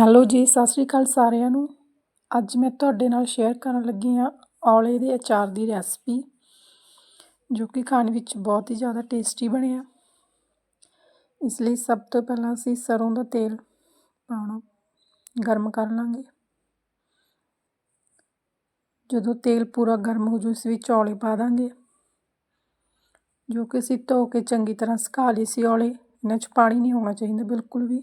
Hello ਜੀ, ਸਤਿ ਸ਼੍ਰੀ ਅਕਾਲ ਸਾਰਿਆਂ ਨੂੰ। ਅੱਜ ਮੈਂ ਤੁਹਾਡੇ ਨਾਲ ਸ਼ੇਅਰ ਕਰਨ ਲੱਗੀ ਹਾਂ ਔਲੇ ਦੇ ਅਚਾਰ ਦੀ ਰੈਸਪੀ ਜੋ ਕਿ ਖਾਣ ਵਿੱਚ ਬਹੁਤ ਹੀ ਜ਼ਿਆਦਾ ਟੇਸਟੀ ਬਣਿਆ ਇਸ ਲਈ ਸਭ ਤੋਂ ਪਹਿਲਾਂ ਅਸੀਂ ਸਰੋਂ ਦਾ ਤੇਲ ਪਾਉਣਾ ਗਰਮ ਕਰ ਲਾਂਗੇ। ਜਦੋਂ ਤੇਲ ਪੂਰਾ ਗਰਮ ਹੋ ਜੂ ਇਸ ਵਿੱਚ ਔਲੇ ਪਾ ਦਾਂਗੇ, ਜੋ ਕਿ ਅਸੀਂ ਧੋ ਕੇ ਚੰਗੀ ਤਰ੍ਹਾਂ ਸੁਕਾ ਲਈ ਸੀ ਔਲੇ। ਇਹਨਾਂ 'ਚ ਪਾਣੀ ਨਹੀਂ ਹੋਣਾ ਚਾਹੀਦਾ, ਬਿਲਕੁਲ ਵੀ।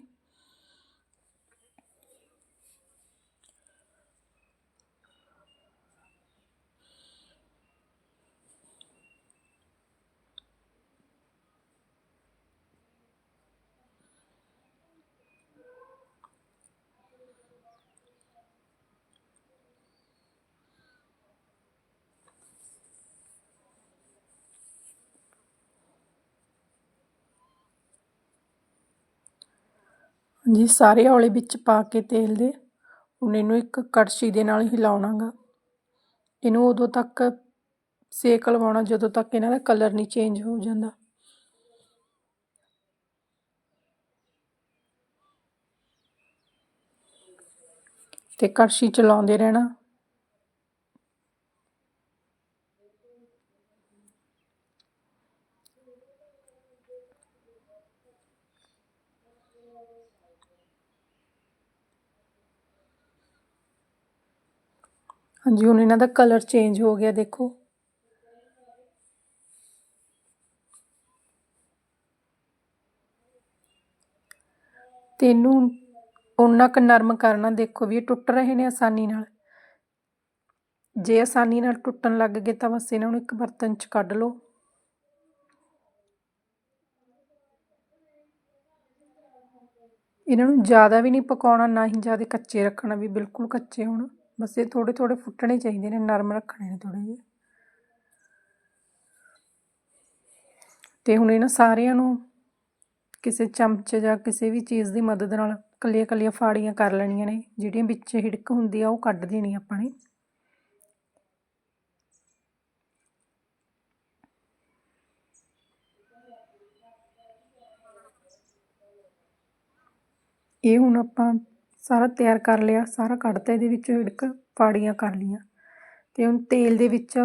ਜੀ ਸਾਰੇ ਔਲੇ ਵਿੱਚ ਪਾ ਕੇ ਤੇਲ ਦੇ। ਹੁਣ ਇਹਨੂੰ ਇੱਕ ਕੜਛੀ ਦੇ ਨਾਲ ਹਿਲਾਉਣਾਗਾ ਇਹਨੂੰ ਉਦੋਂ ਤੱਕ ਸੇਕ ਲਵਾਉਣਾ, ਜਦੋਂ ਤੱਕ ਇਹਨਾਂ ਦਾ ਕਲਰ ਨਹੀਂ ਚੇਂਜ ਹੋ ਜਾਂਦਾ। ਤੇ ਕੜਛੀ ਚਲਾਉਂਦੇ ਰਹਿਣਾ। ਹਾਂਜੀ, ਹੁਣ ਇਹਨਾਂ ਦਾ ਕਲਰ ਚੇਂਜ ਹੋ ਗਿਆ, ਦੇਖੋ। ਤੇ ਇਹਨੂੰ ਉਹਨਾਂ ਕ ਨਰਮ ਕਰਨਾ, ਦੇਖੋ ਵੀ ਇਹ ਟੁੱਟ ਰਹੇ ਨੇ ਆਸਾਨੀ ਨਾਲ। ਜੇ ਆਸਾਨੀ ਨਾਲ ਟੁੱਟਣ ਲੱਗ ਗਏ ਤਾਂ ਬਸ ਇਹਨਾਂ ਨੂੰ ਇੱਕ ਬਰਤਨ 'ਚ ਕੱਢ ਲਓ। ਇਹਨਾਂ ਨੂੰ ਜ਼ਿਆਦਾ ਵੀ ਨਹੀਂ ਪਕਾਉਣਾ, ਨਾ ਹੀ ਜ਼ਿਆਦਾ ਕੱਚੇ ਰੱਖਣਾ ਵੀ, ਬਿਲਕੁਲ ਕੱਚੇ ਹੋਣ। ਬਸ ਇਹ ਥੋੜੇ ਥੋੜੇ ਫੁੱਟਣੇ ਚਾਹੀਦੇ ਨੇ, ਨਰਮ ਰੱਖਣੇ ਨੇ ਥੋੜੇ ਜਿਹੇ। ਤੇ ਹੁਣ ਇਹਨਾਂ ਸਾਰਿਆਂ ਨੂੰ ਕਿਸੇ ਚਮਚ ਜਾਂ ਕਿਸੇ ਵੀ ਚੀਜ਼ ਦੀ ਮਦਦ ਨਾਲ ਕੱਲੀਆਂ ਕੱਲੀਆਂ ਫਾੜੀਆਂ ਕਰ ਲੈਣੀਆਂ ਨੇ, ਜਿਹੜੀਆਂ ਵਿੱਚ ਹਿੜਕ ਹੁੰਦੀ ਆ ਉਹ ਕੱਢ ਦੇਣੀ ਆਪਾਂ ਨੇ। ਇਹ ਹੁਣ ਆਪਾਂ ਸਾਰਾ ਤਿਆਰ ਕਰ ਲਿਆ, ਸਾਰਾ ਕੱਢਤਾ ਇਹਦੇ ਵਿੱਚੋਂ ਹਿੜਕ ਫਾੜੀਆਂ ਕਰ ਲਈਆਂ। ਅਤੇ ਹੁਣ ਤੇਲ ਦੇ ਵਿੱਚ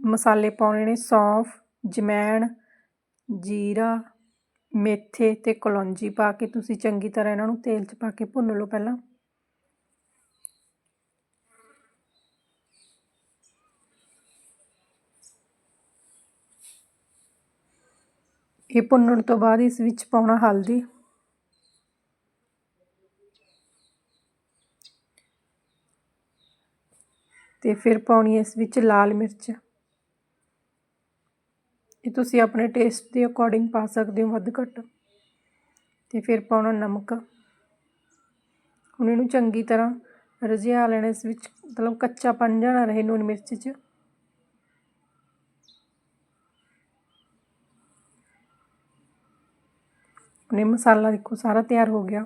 ਮਸਾਲੇ ਪਾਉਣੇ ਨੇ ਸੌਂਫ, ਜਮੈਣ, ਜੀਰਾ, ਮੇਥੇ ਤੇ ਕਲੌਂਜੀ ਪਾ ਕੇ ਤੁਸੀਂ ਚੰਗੀ ਤਰ੍ਹਾਂ ਇਹਨਾਂ ਨੂੰ ਤੇਲ 'ਚ ਪਾ ਕੇ ਭੁੰਨ ਲਓ ਪਹਿਲਾਂ। ਇਹ ਭੁੰਨਣ ਤੋਂ ਬਾਅਦ ਇਸ ਵਿੱਚ ਪਾਉਣਾ ਹਲਦੀ। ਤੇ ਫਿਰ ਪਾਉਣੀ ਇਸ ਵਿੱਚ ਲਾਲ ਮਿਰਚ। ਇਹ ਤੁਸੀਂ ਆਪਣੇ ਟੇਸਟ ਦੇ ਅਕੋਰਡਿੰਗ ਪਾ ਸਕਦੇ ਹੋ ਵੱਧ ਘੱਟ। ਤੇ ਫਿਰ ਪਾਉਣਾ ਨਮਕ। ਹੁਣ ਇਹਨੂੰ ਚੰਗੀ ਤਰ੍ਹਾਂ ਰਝਿਆ ਲੈਣਾ ਇਸ ਵਿੱਚ, ਮਤਲਬ ਕੱਚਾ ਪਨ ਜਾਣਾ ਰਹੇ ਨੂਨ ਮਿਰਚ 'ਚ। ਨੇ ਮਸਾਲਾ ਦੇਖੋ ਸਾਰਾ ਤਿਆਰ ਹੋ ਗਿਆ।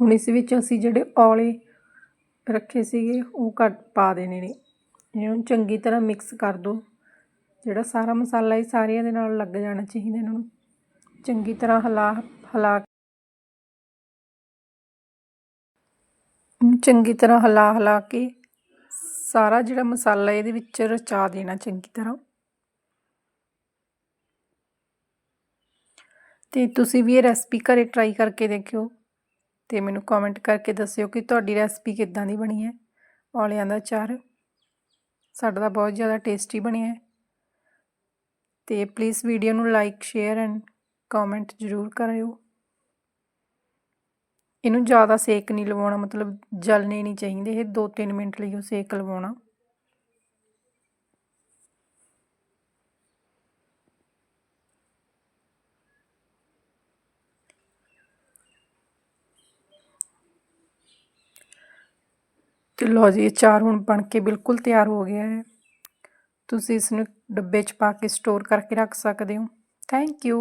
ਹੁਣ ਇਸ ਵਿੱਚ ਅਸੀਂ ਜਿਹੜੇ ਔਲੇ ਰੱਖੇ ਸੀਗੇ, ਉਹ ਕੱਟ ਪਾ ਦੇਣੇ ਨੇ। ਇਹਨੂੰ ਚੰਗੀ ਤਰ੍ਹਾਂ ਮਿਕਸ ਕਰ ਦਿਓ ਜਿਹੜਾ ਸਾਰਾ ਮਸਾਲਾ ਇਹ ਸਾਰਿਆਂ ਦੇ ਨਾਲ ਲੱਗ ਜਾਣਾ ਚਾਹੀਦਾ ਇਹਨਾਂ ਨੂੰ। ਚੰਗੀ ਤਰ੍ਹਾਂ ਹਲਾ, ਹਿਲਾ ਚੰਗੀ ਤਰ੍ਹਾਂ ਹਿਲਾ ਹਿਲਾ ਕੇ ਸਾਰਾ ਜਿਹੜਾ ਮਸਾਲਾ ਇਹਦੇ ਵਿੱਚ ਰਚਾ ਦੇਣਾ ਚੰਗੀ ਤਰ੍ਹਾਂ। ਤੇ ਤੁਸੀਂ ਵੀ ਇਹ ਰੈਸਪੀ ਘਰੇ ਟਰਾਈ ਕਰਕੇ ਦੇਖਿਓ। ਤੇ ਮੈਨੂੰ ਕਮੈਂਟ ਕਰਕੇ ਦੱਸਿਓ ਕਿ ਤੁਹਾਡੀ ਰੈਸਪੀ ਕਿੱਦਾਂ ਦੀ ਬਣੀ ਹੈ। ਔਲਿਆਂ ਦਾ ਚਾਰ ਸਾਡਾ ਤਾਂ ਬਹੁਤ ਜ਼ਿਆਦਾ ਟੇਸਟੀ ਬਣਿਆ ਹੈ। ਤੇ ਪਲੀਜ਼ ਵੀਡੀਓ ਨੂੰ ਲਾਈਕ ਸ਼ੇਅਰ ਐਂਡ ਕਮੈਂਟ ਜ਼ਰੂਰ ਕਰਿਓ। ਇਹਨੂੰ ਜ਼ਿਆਦਾ ਸੇਕ ਨਹੀਂ ਲਵਾਉਣਾ, ਮਤਲਬ ਜਲਨੇ ਨਹੀਂ ਚਾਹੀਦੇ, ਇਹ 2-3 ਮਿੰਟ ਲਈ ਉਹ ਸੇਕ ਲਵਾਉਣਾ। ਤੇ ਲੋ ਜੀ ਅਚਾਰ ਹੁਣ ਬਣ ਕੇ ਬਿਲਕੁਲ ਤਿਆਰ ਹੋ ਗਿਆ ਹੈ। ਤੁਸੀਂ ਇਸ ਨੂੰ ਡੱਬੇ 'ਚ ਪਾ ਕੇ ਸਟੋਰ ਕਰਕੇ ਰੱਖ ਸਕਦੇ ਹੋ। Thank you